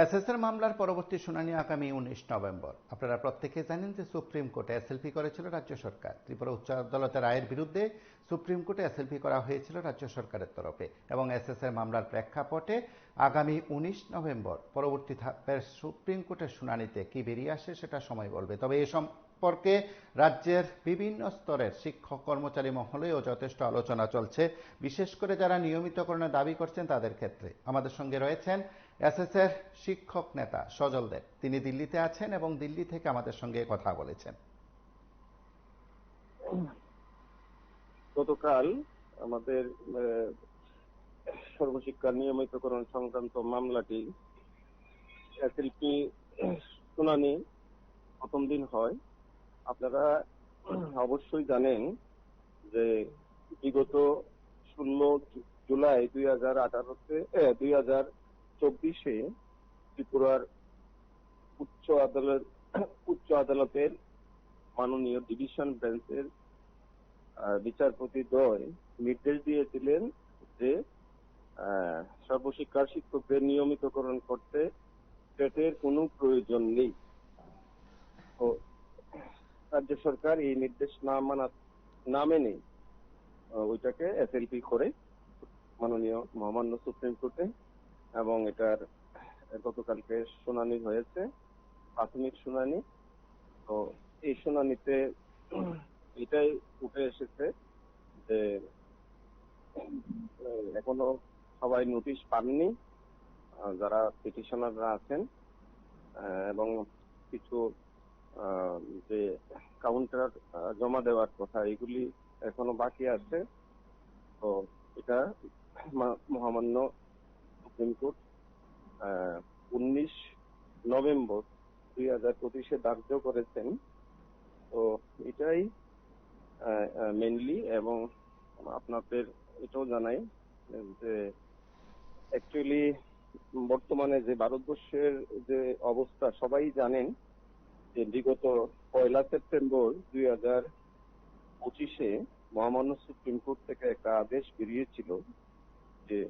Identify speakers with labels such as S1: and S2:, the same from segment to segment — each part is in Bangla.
S1: এসএসএর মামলার পরবর্তী শুনানি আগামী উনিশ নভেম্বর। আপনারা প্রত্যেকে জানেন যে সুপ্রিম কোর্টে এসএলপি করেছিল রাজ্য সরকার। ত্রিপুরা উচ্চ আদালতের রায়ের বিরুদ্ধে সুপ্রিম কোর্টে এসএলপি করা হয়েছিল রাজ্য সরকারের তরফে এবং এসএসআর মামলার প্রেক্ষাপটে আগামী উনিশ নভেম্বর পরবর্তী সুপ্রিম কোর্টের শুনানিতে কি বেরিয়ে আসে সেটা সময় বলবে। তবে এ সম্পর্কে রাজ্যের বিভিন্ন স্তরের শিক্ষক, কর্মচারী মহলেও যথেষ্ট আলোচনা চলছে। বিশেষ করে যারা নিয়মিতকরণের দাবি করছেন তাদের ক্ষেত্রে। আমাদের সঙ্গে রয়েছেন এসএসএর শিক্ষক নেতা সজল দেব তিনি দিল্লিতে আছেন এবং দিল্লি থেকে আমাদের সঙ্গে কথা বলেছেন।
S2: গতকাল আমাদের সর্বশিক্ষা নিয়মিতকরণ সংক্রান্ত মামলাটি শুনানি প্রথম দিন হয়। আপনারা অবশ্যই জানেন যে বিগত ষোলো জুলাই দুই হাজার আঠারোতে দুই হাজার চব্বিশে ত্রিপুরার উচ্চ আদালত, উচ্চ আদালতের মাননীয় ডিভিশন বেঞ্চের বিচারপতি দ্বয় নির্দেশ দিয়েছিলেন যে সর্বশিক্ষার শিক্ষকদের নিয়মিতকরণ করতে টেটের কোনো প্রয়োজন নেই। রাজ্য সরকার এই নির্দেশ না মানা, না মেনে ওইটাকে এসএলপি করে মাননীয় মহামান্য সুপ্রিম কোর্টে এবং এটার গতকালকে শুনানি হয়েছে, প্রাথমিক শুনানি। তো এই শুনানিতে এটাই উঠে এসেছে যে এখনও সবাই নোটিশ পাননি যারা পিটিশনাররা আছেন এবং কিছু যে কাউন্টার জমা দেওয়ার কথা, এগুলি এখনও বাকি আছে। তো এটা মহামান্য সুপ্রিম কোর্ট উনিশ নভেম্বর দুই হাজার পঁচিশে ধার্য করেছেন। তো এটাই মেনলি এবং আপনাদের এটাও জানাই যে অ্যাকচুয়ালি বর্তমানে যে ভারতবর্ষের যে অবস্থা, সবাই জানেন যে বিগত পয়লা সেপ্টেম্বর দুই হাজার পঁচিশে মহামান্য সুপ্রিম কোর্ট থেকে একটা আদেশ বেরিয়েছিল যে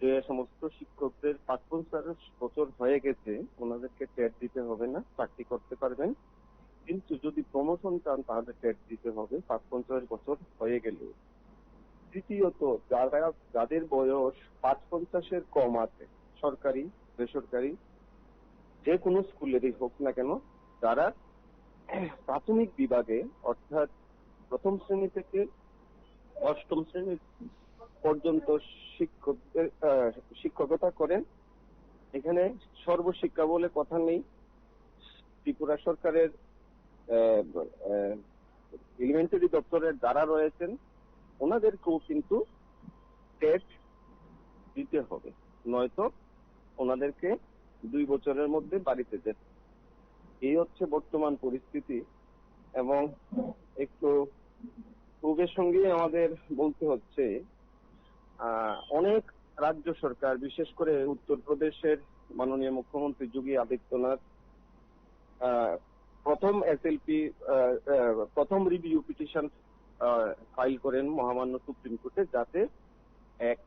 S2: যে সমস্ত শিক্ষকদের পাঁচ পঞ্চাশ বছর হয়ে গেছে, ওনাদেরকে টেট দিতে হবে না, চাকরি করতে পারবেন। কিন্তু যদি প্রমোশন চান, তাহলে টেট দিতে হবে পাঁচ পঞ্চাশ বছর হয়ে গেলে। তৃতীয়ত, যারা যাদের বয়স পাঁচ পঞ্চাশের কম আছে, সরকারি, বেসরকারি যে কোনো স্কুলেরই হোক না কেন, তারা প্রাথমিক বিভাগে, অর্থাৎ প্রথম শ্রেণি থেকে অষ্টম শ্রেণি পর্যন্ত শিক্ষকদের শিক্ষকতা করেন। এখানে সর্বশিক্ষা বলে কথা নেই। ত্রিপুরা সরকারের এলিমেন্টারি দপ্তরের যারা রয়েছেন। ওনাদেরকেও কিন্তু টেট দিতে হবে। নয়তো ওনাদেরকে দুই বছরের মধ্যে বাড়িতে যেতে। এই হচ্ছে বর্তমান পরিস্থিতি এবং একটু ক্ষোভের সঙ্গে আমাদের বলতে হচ্ছে অনেক রাজ্য সরকার, বিশেষ করে উত্তরপ্রদেশের মাননীয় মুখ্যমন্ত্রী যোগী আদিত্যনাথ প্রথম এসএলপি প্রথম রিভিউ পিটিশন ফাইল করেন মহামান্য সুপ্রিম কোর্টে যাতে এক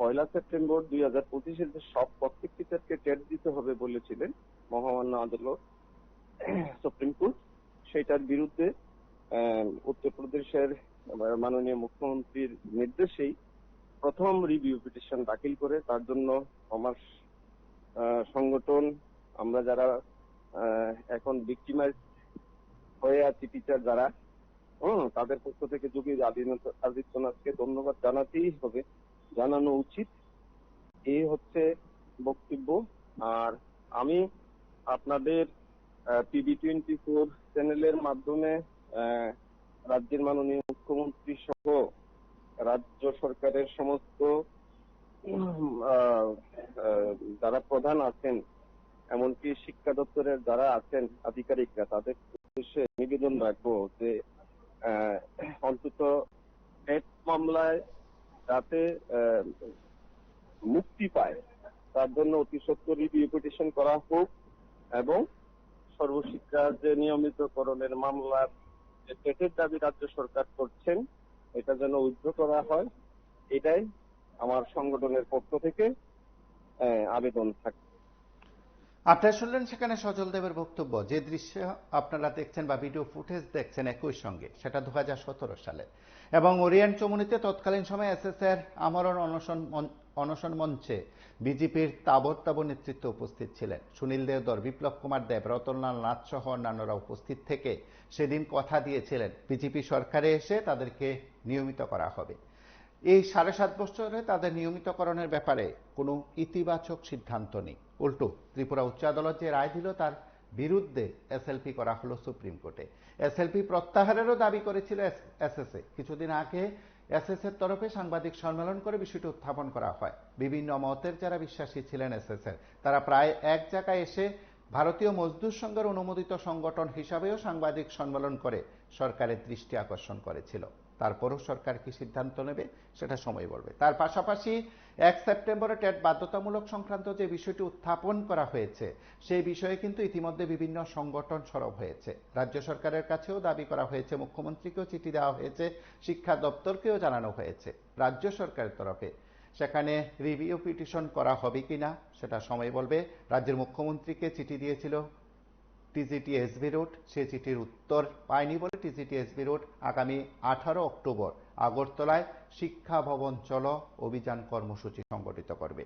S2: পয়লা সেপ্টেম্বর দুই হাজার পঁচিশের যে সব প্রত্যেক টিচারকে টেট দিতে হবে বলেছিলেন মহামান্য আদালত, সুপ্রিম কোর্ট সেটার বিরুদ্ধে উত্তরপ্রদেশের মাননীয় মুখ্যমন্ত্রীর নির্দেশেই প্রথম রিভিউ পিটিশন দাখিল করে, তার জন্য আমার সংগঠন, আমরা যারা এখন ভিক্টিমাইজ হয়ে আছি টিচার যারা তাদের পক্ষ থেকে যোগী আদিত্য- আদিত্যনাথকে ধন্যবাদ জানাতেই হবে। জানানো উচিত। এই হচ্ছে বক্তব্য। আর আমি আপনাদের টিভি টোয়েন্টি ফোর চ্যানেলের মাধ্যমে রাজ্যের মাননীয় মুখ্যমন্ত্রী সহ রাজ্য সরকারের সমস্ত যারা প্রধান আছেন, এমনকি শিক্ষা দপ্তরের যারা আছেন, আধিকারিকরা, তাদের উদ্দেশ্যে নিবেদন রাখব যে অন্তত মামলায় যাতে মুক্তি পায়, তার জন্য অতি সত্তরই রিভিউ করা হোক এবং সর্বশিক্ষা যে নিয়মিতকরণের মামলার যে টেটের দাবি রাজ্য সরকার করছেন, এটা যেন উদ্ধ করা হয়, এটাই আমার সংগঠনের পক্ষ থেকে আবেদন থাকবে
S1: আপনারা শুনলেন সেখানে সজল দেবের বক্তব্য। যে দৃশ্য আপনারা দেখছেন বা ভিডিও ফুটেজ দেখছেন একই সঙ্গে, সেটা দু হাজার সতেরো সালে। এবং ওরিয়েন্ট চমুনিতে তৎকালীন সময় এসএসএর আমরণ অনশন অনশন মঞ্চে বিজেপির তাবর তাবর নেতৃত্ব উপস্থিত ছিলেন। সুনীল দেওদর, বিপ্লব কুমার দেব, রতনলাল নাথ সহ অন্যান্যরা উপস্থিত থেকে সেদিন কথা দিয়েছিলেন। বিজেপি সরকারে এসে তাদেরকে নিয়মিত করা হবে। এই সাড়ে সাত বছরে তাদের নিয়মিতকরণের ব্যাপারে কোনো ইতিবাচক সিদ্ধান্ত নেই। উল্টো, ত্রিপুরা উচ্চ আদালত যে রায় দিল তার বিরুদ্ধে এসএলপি করা হলো সুপ্রিম কোর্টে। এসএলপি প্রত্যাহারেরও দাবি করেছিল এসএসএ কিছুদিন আগে এসএস এর তরফে সাংবাদিক সম্মেলন করে বিষয়টি উত্থাপন করা হয়। বিভিন্ন মতের যারা বিশ্বাসী ছিলেন এসএস এর তারা প্রায় এক জায়গায় এসে ভারতীয় মজদুর সংঘের অনুমোদিত সংগঠন হিসাবেও সাংবাদিক সম্মেলন করে সরকারের দৃষ্টি আকর্ষণ করেছিল। তারপরও সরকার কি সিদ্ধান্ত নেবে, সেটা সময় বলবে। তার পাশাপাশি এক সেপ্টেম্বরে টেট বাধ্যতামূলক সংক্রান্ত যে বিষয়টি উত্থাপন করা হয়েছে, সেই বিষয়ে কিন্তু ইতিমধ্যে বিভিন্ন সংগঠন সরব হয়েছে। রাজ্য সরকারের কাছেও দাবি করা হয়েছে, মুখ্যমন্ত্রীকেও চিঠি দেওয়া হয়েছে, শিক্ষা দপ্তরকেও জানানো হয়েছে। রাজ্য সরকারের তরফে সেখানে রিভিউ পিটিশন করা হবে কি না সেটা সময় বলবে। রাজ্যের মুখ্যমন্ত্রীকে চিঠি দিয়েছিল টিজিটি এসবি রোড, সে চিঠির উত্তর পায়নি বলে টিজিটি এসবি রোড আগামী আঠারো অক্টোবর আগরতলায় শিক্ষা ভবন চলো অভিযান কর্মসূচি সংগঠিত করবে।